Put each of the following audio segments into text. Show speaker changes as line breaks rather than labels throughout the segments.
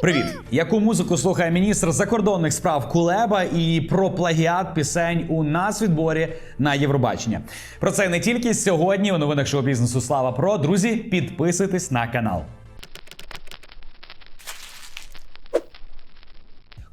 Привіт! Яку музику слухає міністр закордонних справ Кулеба і про плагіат пісень у нас відборі на Євробачення? Про це не тільки сьогодні у новинах шоу бізнесу Слава Про. Друзі, підписуйтесь на канал.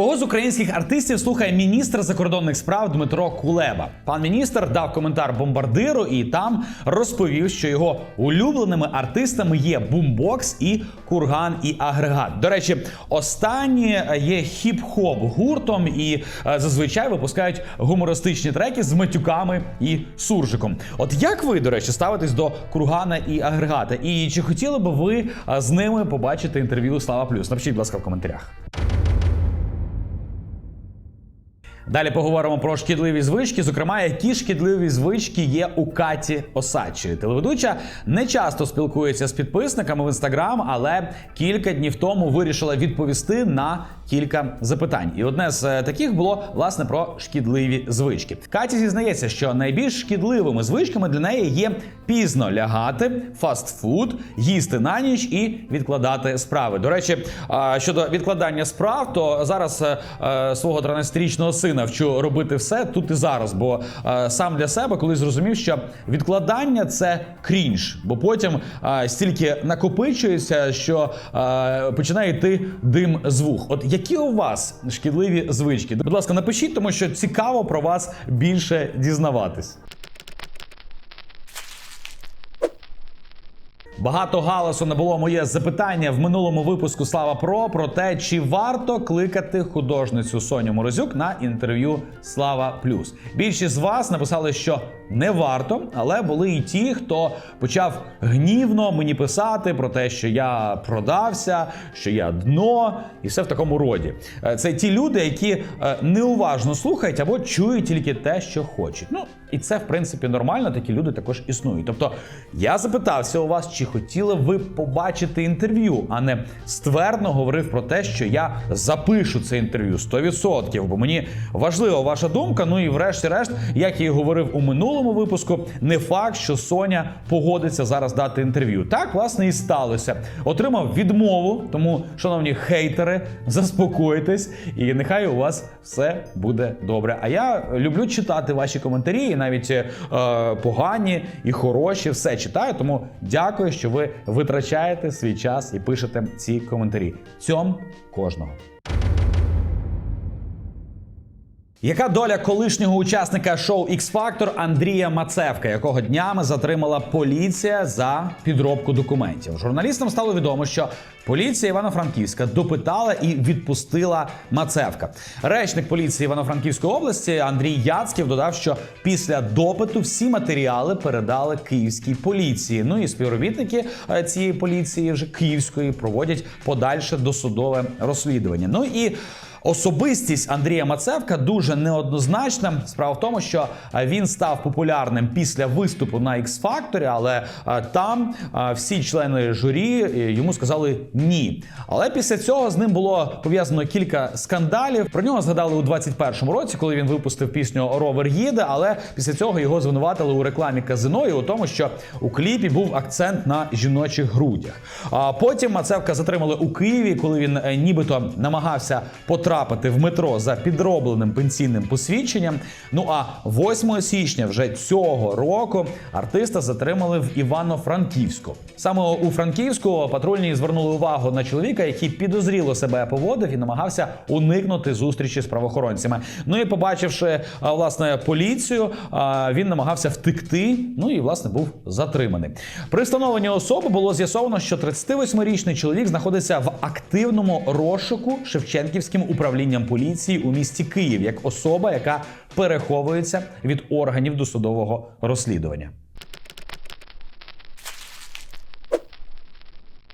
Кого з українських артистів слухає міністр закордонних справ Дмитро Кулеба? Пан міністр дав коментар бомбардиру і там розповів, що його улюбленими артистами є бумбокс і курган і агрегат. До речі, останні є хіп-хоп гуртом і е, зазвичай випускають гумористичні треки з матюками і суржиком. От як ви, до речі, ставитесь до кургана і агрегата? І чи хотіли би ви е, з ними побачити інтерв'ю Слава Плюс? Напишіть, будь ласка, в коментарях. Далі поговоримо про шкідливі звички. Зокрема, які шкідливі звички є у Каті Осадчої. Телеведуча не часто спілкується з підписниками в інстаграм, але кілька днів тому вирішила відповісти на кілька запитань. І одне з е, таких було власне про шкідливі звички. Каті зізнається, що найбільш шкідливими звичками для неї є пізно лягати, фастфуд, їсти на ніч і відкладати справи. До речі, щодо відкладання справ, то зараз е, е, свого 13-річного сина вчу робити все тут і зараз. Бо е, сам для себе колись зрозумів, що відкладання це крінж, бо потім е, стільки накопичується, що е, починає йти дим з вух. От які у вас шкідливі звички? Будь ласка, напишіть, тому що цікаво про вас більше дізнаватись. Багато галасу не було моє запитання в минулому випуску Слава Про про те, чи варто кликати художницю Соню Морозюк на інтерв'ю Слава Плюс. Більшість з вас написали, що не варто, але були і ті, хто почав гнівно мені писати про те, що я продався, що я дно, і все в такому роді. Е, Це ті люди, які е, неуважно слухають або чують тільки те, що хочуть. Ну і це в принципі нормально. Такі люди також існують. Тобто я запитався у вас, чи хотіли ви побачити інтерв'ю, а не ствердно говорив про те, що я запишу це інтерв'ю 100%, бо мені важлива ваша думка. Ну і врешті-решт, як я і говорив у минулому випуску, не факт, що Соня погодиться зараз дати інтерв'ю. Так, власне, і сталося. Отримав відмову, тому, шановні хейтери, заспокойтесь, і нехай у вас все буде добре. А я люблю читати ваші коментарі, і навіть е, погані і хороші, все читаю. Тому дякую, що ви витрачаєте свій час і пишете ці коментарі. Цьом кожного. Яка доля колишнього учасника шоу x Factor Андрія Мацевка, якого днями затримала поліція за підробку документів? Журналістам стало відомо, що поліція Івано-Франківська допитала і відпустила Мацевка. Речник поліції Івано-Франківської області Андрій Яцьків додав, що після допиту всі матеріали передали київській поліції. Ну і співробітники е, цієї поліції вже київської проводять подальше досудове розслідування. Ну і Особистість Андрія Мацевка дуже неоднозначна. Справа в тому, що е, він став популярним після виступу на x Factor, але е, там е, всі члени журі йому сказали ні. Але після цього з ним було пов'язано кілька скандалів. Про нього згадали у 21-му році, коли він випустив пісню Ровер їде. Але після цього його звинуватили у рекламі казино і у тому, що у кліпі був акцент на жіночих грудях. А потім Мацевка затримали у Києві, коли він нібито намагався потрапити в метро за підробленим пенсійним посвідченням. Ну а 8 січня вже цього року артиста затримали в Івано-Франківську. Саме у Франківську патрульні звернули увагу на чоловіка, який підозріло себе поводив і намагався уникнути зустрічі з правоохоронцями. Ну і побачивши власне поліцію, він намагався втекти. Ну і власне був затриманий. При встановленні особи було з'ясовано, що 38-річний чоловік знаходиться в активному розшуку Шевченківським управлінням поліції у місті Київ як особа, яка переховується від органів досудового розслідування.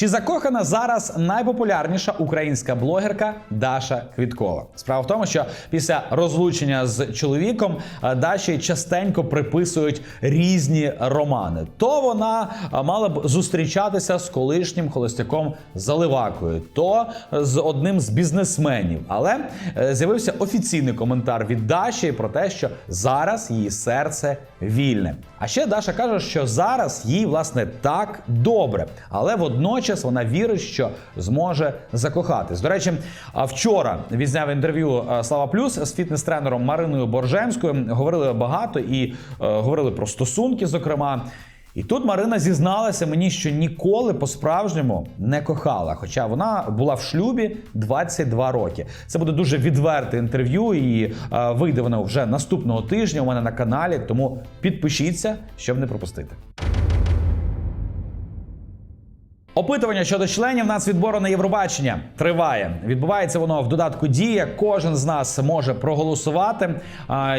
Чи закохана зараз найпопулярніша українська блогерка Даша Квіткова? Справа в тому, що після розлучення з чоловіком е, Даші частенько приписують різні романи. То вона е, мала б зустрічатися з колишнім холостяком Заливакою, то з одним з бізнесменів. Але е, з'явився офіційний коментар від Даші про те, що зараз її серце вільне. А ще Даша каже, що зараз їй власне так добре, але водночас водночас вона вірить, що зможе закохатись. До речі, вчора відзняв інтерв'ю е, Слава Плюс з фітнес-тренером Мариною Боржемською. Говорили багато і е, говорили про стосунки, зокрема. І тут Марина зізналася мені, що ніколи по-справжньому не кохала. Хоча вона була в шлюбі 22 роки. Це буде дуже відверте інтерв'ю, і е, вийде воно вже наступного тижня у мене на каналі. Тому підпишіться, щоб не пропустити. Опитування щодо членів нацвідбору на Євробачення триває. Відбувається воно в додатку Дія. Кожен з нас може проголосувати,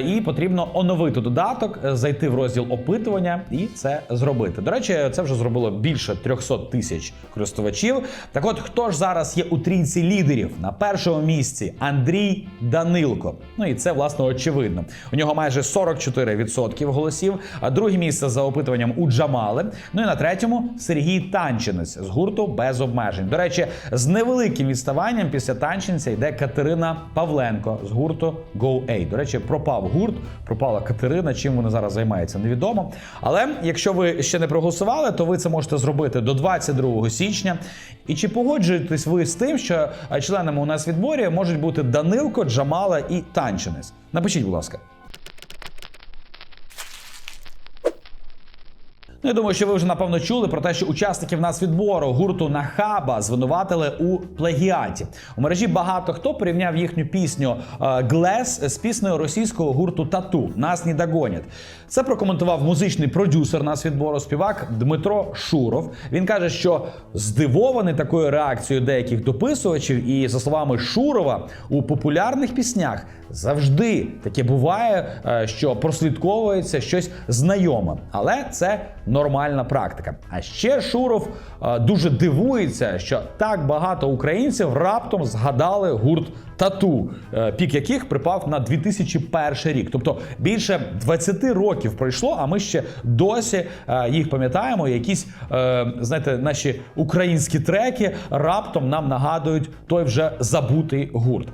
і потрібно оновити додаток, е, зайти в розділ опитування і це зробити. До речі, це вже зробило більше 300 тисяч користувачів. Так, от хто ж зараз є у трійці лідерів на першому місці Андрій Данилко. Ну і це власне очевидно. У нього майже 44% голосів. А друге місце за опитуванням у Джамали. Ну і на третьому Сергій Танчинець з гурту без обмежень. До речі, з невеликим відставанням після танчинця йде Катерина Павленко з гурту GoA. До речі, пропав гурт, пропала Катерина. Чим вони зараз займаються, невідомо. Але якщо ви ще не проголосували, то ви це можете зробити до 22 січня. І чи погоджуєтесь ви з тим, що е, членами у нас відборі можуть бути Данилко, Джамала і Танчинець? Напишіть, будь ласка. Ну, я думаю, що ви вже напевно чули про те, що учасників нацвідбору гурту Нахаба звинуватили у плагіаті. У мережі багато хто порівняв їхню пісню Глес з піснею російського гурту Тату Нас не догонять. Це прокоментував музичний продюсер нацвідбору, співак Дмитро Шуров. Він каже, що здивований такою реакцією деяких дописувачів, і за словами Шурова, у популярних піснях завжди таке буває, е, що прослідковується щось знайоме, але це нормальна практика. А ще Шуров е, дуже дивується, що так багато українців раптом згадали гурт тату, е, пік яких припав на 2001 рік. Тобто більше 20 років пройшло, а ми ще досі їх пам'ятаємо. Якісь знаєте, наші українські треки раптом нам нагадують той вже забутий гурт.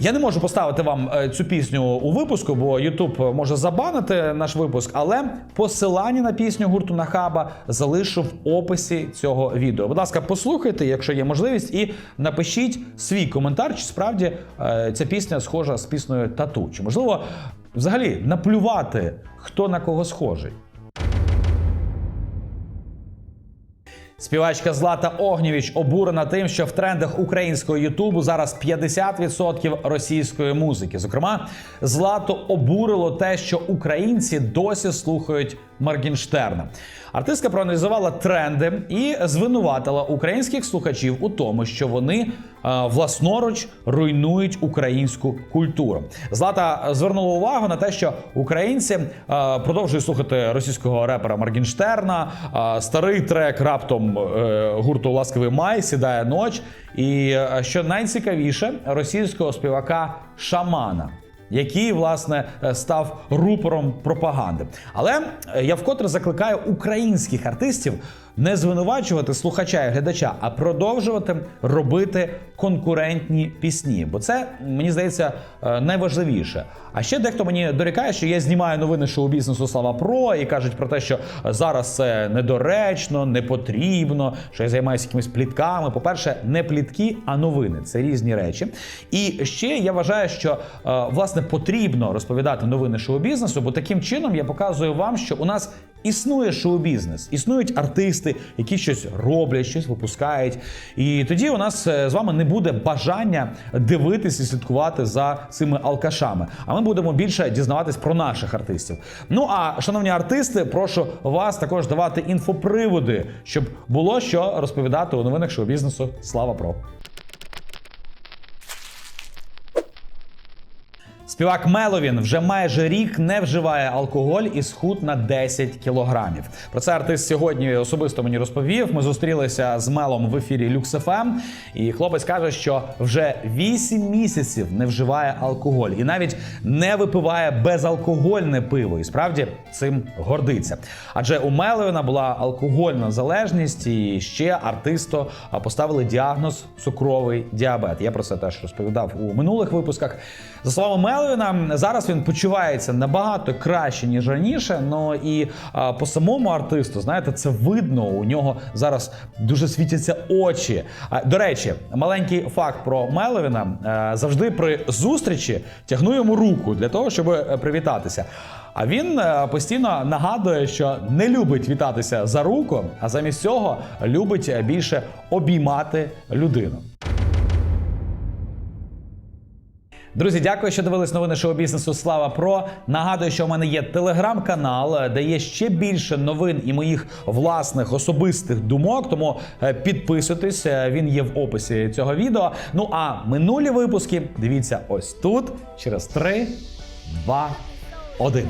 Я не можу поставити вам е, цю пісню у випуску, бо YouTube може забанити наш випуск, але посилання на пісню гурту Нахаба залишу в описі цього відео. Будь ласка, послухайте, якщо є можливість, і напишіть свій коментар, чи справді е, ця пісня схожа з піснею Тату. Чи можливо взагалі наплювати, хто на кого схожий. Співачка Злата Огнєвіч обурена тим, що в трендах українського Ютубу зараз 50% російської музики. Зокрема, Злату обурило те, що українці досі слухають Моргенштерна. Артистка проаналізувала тренди і звинуватила українських слухачів у тому, що вони е, власноруч руйнують українську культуру. Злата звернула увагу на те, що українці е, продовжують слухати російського репера Моргенштерна, е, старий трек раптом е, гурту Ласковий май сідає ноч. І е, що найцікавіше, російського співака Шамана який власне е, став рупором пропаганди. Але е, я вкотре закликаю українських артистів не звинувачувати слухача і глядача, а продовжувати робити конкурентні пісні. Бо це мені здається е, найважливіше. А ще дехто мені дорікає, що я знімаю новини шоу-бізнесу Слава Про і кажуть про те, що зараз це недоречно, не потрібно, що я займаюся якимись плітками. По-перше, не плітки, а новини це різні речі. І ще я вважаю, що е, власне потрібно розповідати новини шоу-бізнесу, бо таким чином я показую вам, що у нас існує шоу-бізнес, існують артисти, які щось роблять, щось випускають. І тоді у нас е, з вами не буде бажання дивитися і слідкувати за цими алкашами. А ми будемо більше дізнаватись про наших артистів. Ну а шановні артисти, прошу вас також давати інфоприводи, щоб було що розповідати у новинах шоу-бізнесу. Слава про! Співак Меловін вже майже рік не вживає алкоголь і схуд на 10 кілограмів. Про це артист сьогодні особисто мені розповів. Ми зустрілися з Мелом в ефірі LuxFM, і хлопець каже, що вже 8 місяців не вживає алкоголь і навіть не випиває безалкогольне пиво. І справді цим гордиться. Адже у Меловіна була алкогольна залежність, і ще артисту поставили діагноз цукровий діабет. Я про це теж розповідав у минулих випусках. За словами Меловіна, Мелвіна зараз він почувається набагато краще ніж раніше. Ну і а, по самому артисту, знаєте, це видно. У нього зараз дуже світяться очі. А, до речі, маленький факт про Мелвіна е, завжди при зустрічі тягну йому руку для того, щоб е, привітатися. А він е, постійно нагадує, що не любить вітатися за руку, а замість цього любить е, більше обіймати людину. Друзі, дякую, що дивились новини шоу бізнесу. Слава Про. Нагадую, що в мене є телеграм-канал, де є ще більше новин і моїх власних особистих думок. Тому е, підписуйтесь, е, він є в описі цього відео. Ну а минулі випуски дивіться ось тут через 3, 2, 1.